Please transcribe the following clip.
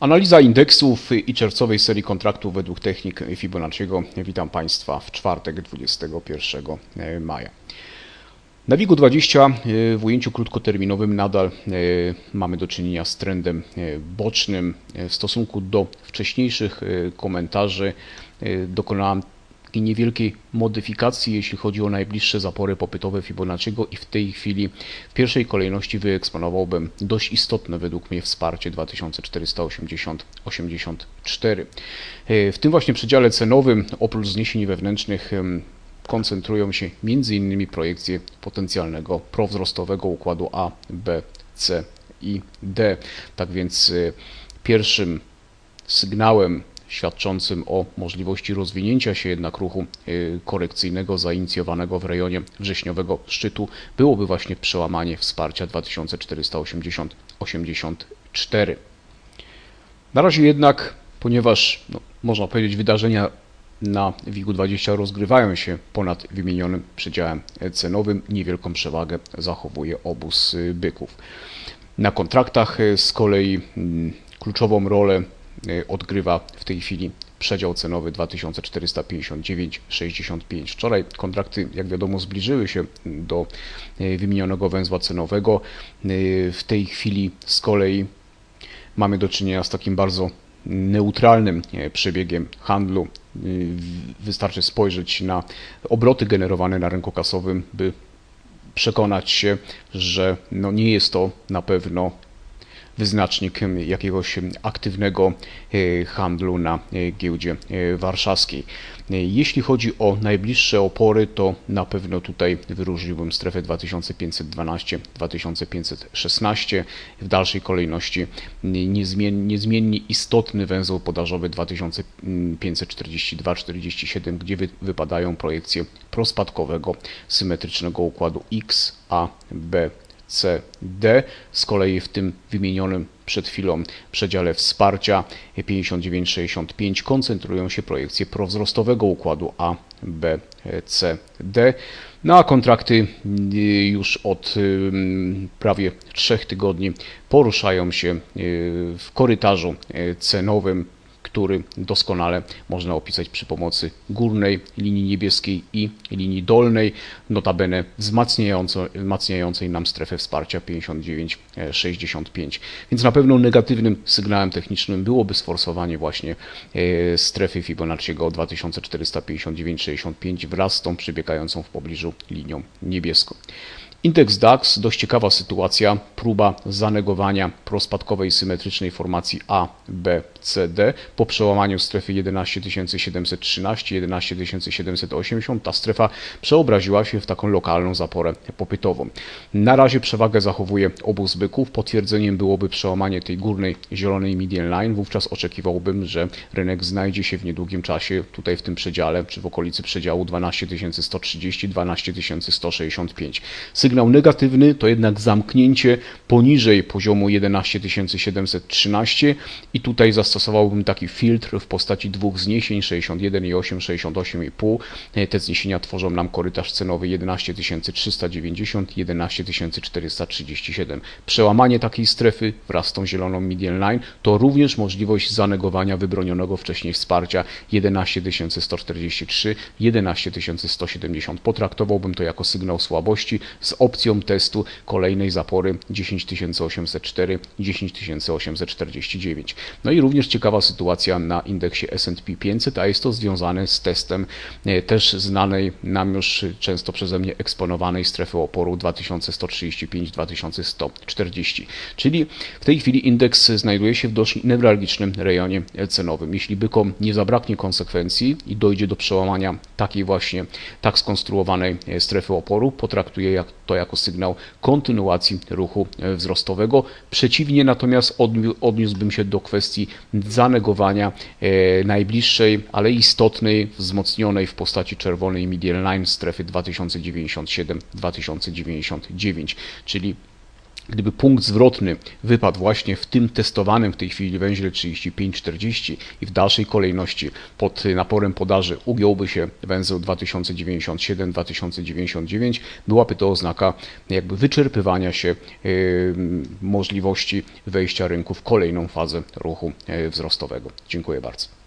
Analiza indeksów i czerwcowej serii kontraktów według technik Fibonacciego. Witam Państwa w czwartek 21 maja. Na WIG-20 w ujęciu krótkoterminowym nadal e, mamy do czynienia z trendem e, bocznym. E, W stosunku do wcześniejszych e, komentarzy e, dokonałem takiej niewielkiej modyfikacji, jeśli chodzi o najbliższe zapory popytowe Fibonacciego i w tej chwili w pierwszej kolejności wyeksponowałbym dość istotne według mnie wsparcie 2480-84. E, W tym właśnie przedziale cenowym oprócz zniesień wewnętrznych koncentrują się m.in. projekcje potencjalnego prowzrostowego układu A, B, C i D. Tak więc e, pierwszym sygnałem świadczącym o możliwości rozwinięcia się jednak ruchu y, korekcyjnego zainicjowanego w rejonie wrześniowego szczytu byłoby właśnie przełamanie wsparcia 2480-84. Na razie jednak, ponieważ no, można powiedzieć wydarzenia na WIG-20 rozgrywają się ponad wymienionym przedziałem cenowym, niewielką przewagę zachowuje obóz byków. Na kontraktach y, z kolei mm, kluczową rolę odgrywa w tej chwili przedział cenowy 2459,65. Wczoraj kontrakty, jak wiadomo, zbliżyły się do y, wymienionego węzła cenowego. Y, W tej chwili z kolei mamy do czynienia z takim bardzo neutralnym e, przebiegiem handlu. Wystarczy spojrzeć na obroty generowane na rynku kasowym, by przekonać się, że no nie jest to na pewno wyznacznik jakiegoś aktywnego e, handlu na e, giełdzie e, warszawskiej. Jeśli chodzi o najbliższe opory, to na pewno tutaj wyróżniłbym strefę 2512-2516. W dalszej kolejności niezmien, niezmiennie istotny węzeł podażowy 2542-47, gdzie wy, wypadają projekcje prospadkowego symetrycznego układu X, A, B, C, D. Z kolei w tym wymienionym przed chwilą przedziale wsparcia 59-65 koncentrują się projekcje prowzrostowego układu A, B, C, D. No a kontrakty y, już od y, prawie trzech tygodni poruszają się y, w korytarzu cenowym który doskonale można opisać przy pomocy górnej linii niebieskiej i linii dolnej, notabene wzmacniającej nam strefę wsparcia 59,65. Więc na pewno negatywnym sygnałem technicznym byłoby sforsowanie właśnie e, strefy Fibonacciego 2459,65 wraz z tą przebiegającą w pobliżu linią niebieską. Indeks DAX, dość ciekawa sytuacja, próba zanegowania prospadkowej symetrycznej formacji A, B, C, D po przełamaniu strefy 11713, 11780. Ta strefa przeobraziła się w taką lokalną zaporę popytową. Na razie przewagę zachowuje obóz byków. Potwierdzeniem byłoby przełamanie tej górnej zielonej median line. Wówczas oczekiwałbym, że rynek znajdzie się w niedługim czasie tutaj w tym przedziale, czy w okolicy przedziału 12130, 12165. Sygnał negatywny to jednak zamknięcie poniżej poziomu 11713 i tutaj zastosowałbym taki filtr w postaci dwóch zniesień 61,8, 68,5. E, Te zniesienia tworzą nam korytarz cenowy 11390, 11437. Przełamanie takiej strefy wraz z tą zieloną median line to również możliwość zanegowania wybronionego wcześniej wsparcia 11143, 11170. Potraktowałbym to jako sygnał słabości z opcją testu kolejnej zapory 10804, 10849. No i również ciekawa sytuacja na indeksie S&P 500, a jest to związane z testem e, też znanej nam już często przeze mnie eksponowanej strefy oporu 2135-2140. Czyli w tej chwili indeks znajduje się w dość newralgicznym rejonie cenowym. Jeśli bykom nie zabraknie konsekwencji i dojdzie do przełamania takiej właśnie tak skonstruowanej e, strefy oporu, potraktuję jak, to jako sygnał kontynuacji ruchu wzrostowego. Przeciwnie natomiast odniósłbym się do kwestii zanegowania e, najbliższej, ale istotnej, wzmocnionej w postaci czerwonej median line strefy 2097-2099, czyli Gdyby punkt zwrotny wypadł właśnie w tym testowanym w tej chwili węźle 3540 i w dalszej kolejności pod naporem podaży ugiąłby się węzeł 2097-2099, byłaby to oznaka jakby wyczerpywania się możliwości wejścia rynku w kolejną fazę ruchu yy, wzrostowego. Dziękuję bardzo.